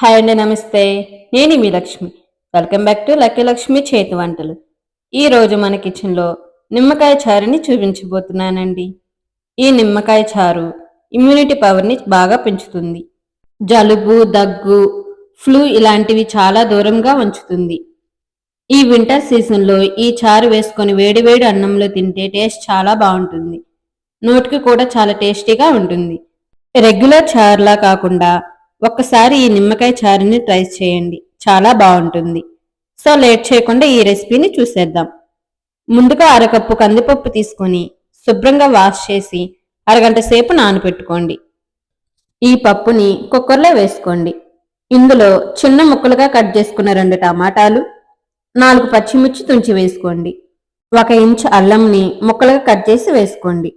Hi అండి నమస్తే. నేను మీ Lakshmi. Welcome back to lucky Lakshmi చేతి వంటలు. ఈరోజు మన కిచెన్లో నిమ్మకాయ చారుని చూపించబోతున్నానండి. ఈ నిమ్మకాయ చారు ఇమ్యూనిటీ పవర్ని బాగా పెంచుతుంది. జలుబు దగ్గు ఫ్లూ ఇలాంటివి చాలా దూరంగా ఉంచుతుంది ఈ వింటర్ సీజన్లో ఈ చారు వేసుకొని వేడివేడి అన్నంలో తింటే టేస్ట్ చాలా బాగుంటుంది. నోటికి కూడా చాలా టేస్టీగా ఉంటుంది. రెగ్యులర్ చారులా కాకుండా ఒక్కసారి ఈ నిమ్మకాయ చారుని ట్రై చేయండి. చాలా బాగుంటుంది. సో లేట్ చేయకుండా ఈ రెసిపీని చూసేద్దాం. ముందుగా అరకప్పు కందిపప్పు తీసుకొని శుభ్రంగా వాష్ చేసి అరగంట సేపు నానబెట్టుకోండి ఈ పప్పుని కుక్కర్లో వేసుకోండి. ఇందులో చిన్న ముక్కలుగా కట్ చేసుకున్న రెండు టమాటాలు నాలుగు పచ్చిమిర్చి తుంచి వేసుకోండి. ఒక ఇంచు అల్లంని ముక్కలుగా కట్ చేసి వేసుకోండి.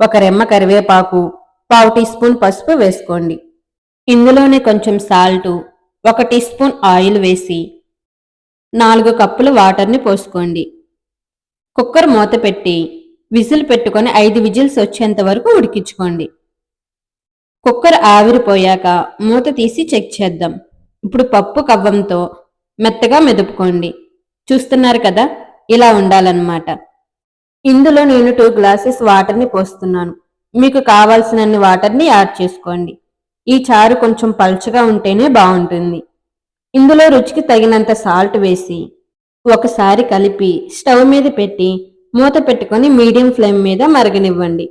ఒక రెమ్మ కరివేపాకు పావు టీ స్పూన్ పసుపు వేసుకోండి. ఇందులోనే కొంచెం సాల్టు ఒక టీ స్పూన్ ఆయిల్ వేసి నాలుగు కప్పులు వాటర్ని పోసుకోండి. కుక్కర్ మూత పెట్టి విజిల్ పెట్టుకొని ఐదు విజిల్స్ వచ్చేంత వరకు ఉడికించుకోండి. కుక్కర్ ఆవిరిపోయాక మూత తీసి చెక్ చేద్దాం. ఇప్పుడు పప్పు కవ్వంతో మెత్తగా మెదుపుకోండి. చూస్తున్నారు కదా? ఇలా ఉండాలన్నమాట. ఇందులో నేను టూ గ్లాసెస్ వాటర్ని పోస్తున్నాను. మీకు కావాల్సినన్ని వాటర్ని యాడ్ చేసుకోండి. ఈ చారు కొంచెం పల్చగా ఉంటేనే బాగుంటుంది. ఇందులో రుచికి తగినంత సాల్ట్ వేసి ఒకసారి కలిపి స్టవ్ మీద పెట్టి మూత పెట్టుకొని మీడియం ఫ్లేమ్ మీద మరగనివ్వండి.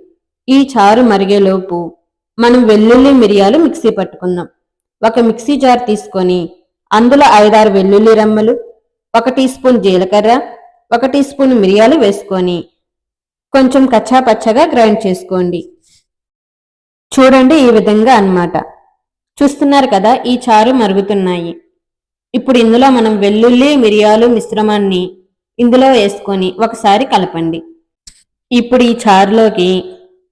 ఈ చారు మరిగేలోపు మనం వెల్లుల్లి మిరియాలు మిక్సీ పట్టుకుందాం. ఒక మిక్సీ జార్ తీసుకొని అందులో ఐదారు వెల్లుల్లి రమ్మలు ఒక టీ స్పూన్ జీలకర్ర ఒక టీ స్పూన్ మిరియాలు వేసుకొని కొంచెం కచ్చా పచ్చగా గ్రైండ్ చేసుకోండి. చూడండి ఈ విధంగా అన్నమాట. చూస్తున్నారు కదా ఈ చారు మరుగుతున్నాయి. ఇప్పుడు ఇందులో మనం వెల్లుల్లి మిరియాలు మిశ్రమాన్ని ఇందులో వేసుకొని ఒకసారి కలపండి. ఇప్పుడు ఈ చారులోకి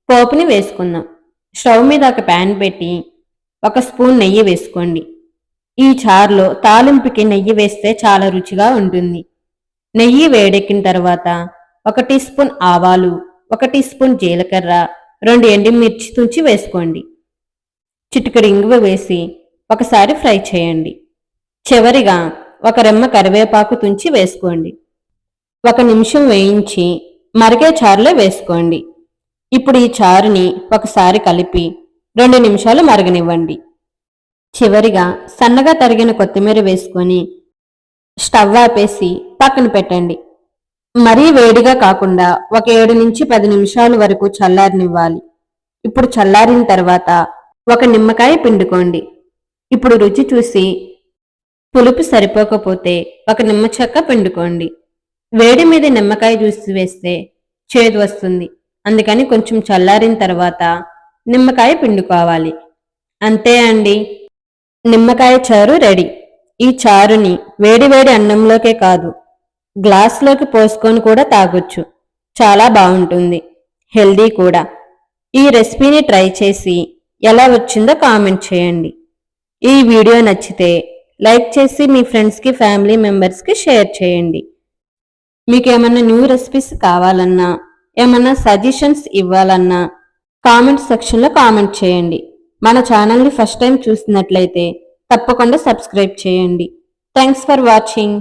పోపుని వేసుకుందాం. స్టవ్ మీద ఒక ప్యాన్ పెట్టి ఒక స్పూన్ నెయ్యి వేసుకోండి. ఈ చారులో తాలింపుకి నెయ్యి వేస్తే చాలా రుచిగా ఉంటుంది. నెయ్యి వేడెక్కిన తర్వాత ఒక టీ స్పూన్ ఆవాలు ఒక టీ స్పూన్ జీలకర్ర రెండు ఎండిమిర్చి తుంచి వేసుకోండి. చిటికడి ఇంగువ వేసి ఒకసారి ఫ్రై చేయండి. చివరిగా ఒక రెమ్మ కరివేపాకు తుంచి వేసుకోండి. ఒక నిమిషం వేయించి మరిగే చారులో వేసుకోండి. ఇప్పుడు ఈ చారుని ఒకసారి కలిపి రెండు నిమిషాలు మరగనివ్వండి. చివరిగా సన్నగా తరిగిన కొత్తిమీర వేసుకొని స్టవ్ ఆపేసి పక్కన పెట్టండి. మరీ వేడిగా కాకుండా ఒక ఏడు నుంచి పది నిమిషాల వరకు చల్లారనివ్వాలి. ఇప్పుడు చల్లారిన తర్వాత ఒక నిమ్మకాయ పిండుకోండి. ఇప్పుడు రుచి చూసి పులుపు సరిపోకపోతే ఒక నిమ్మ చెక్క పిండుకోండి. వేడి మీద నిమ్మకాయ జ్యూస్ వేస్తే చేదు వస్తుంది. అందుకని కొంచెం చల్లారిన తర్వాత నిమ్మకాయ పిండుకోవాలి. అంతే అండి. నిమ్మకాయ చారు రెడీ. ఈ చారుని వేడివేడి అన్నంలోకే కాదు గ్లాస్లోకి పోసుకొని కూడా తాగొచ్చు. చాలా బాగుంటుంది. హెల్దీ కూడా. ఈ రెసిపీని ట్రై చేసి ఎలా వచ్చిందో కామెంట్ చేయండి. ఈ వీడియో నచ్చితే లైక్ చేసి మీ ఫ్రెండ్స్కి ఫ్యామిలీ మెంబర్స్కి షేర్ చేయండి. మీకు ఏమన్నా న్యూ రెసిపీస్ కావాలన్నా ఏమన్నా సజెషన్స్ ఇవ్వాలన్నా కామెంట్ సెక్షన్లో కామెంట్ చేయండి. మన ఛానల్ని ఫస్ట్ టైం చూసినట్లయితే తప్పకుండా సబ్స్క్రైబ్ చేయండి. Thanks for watching.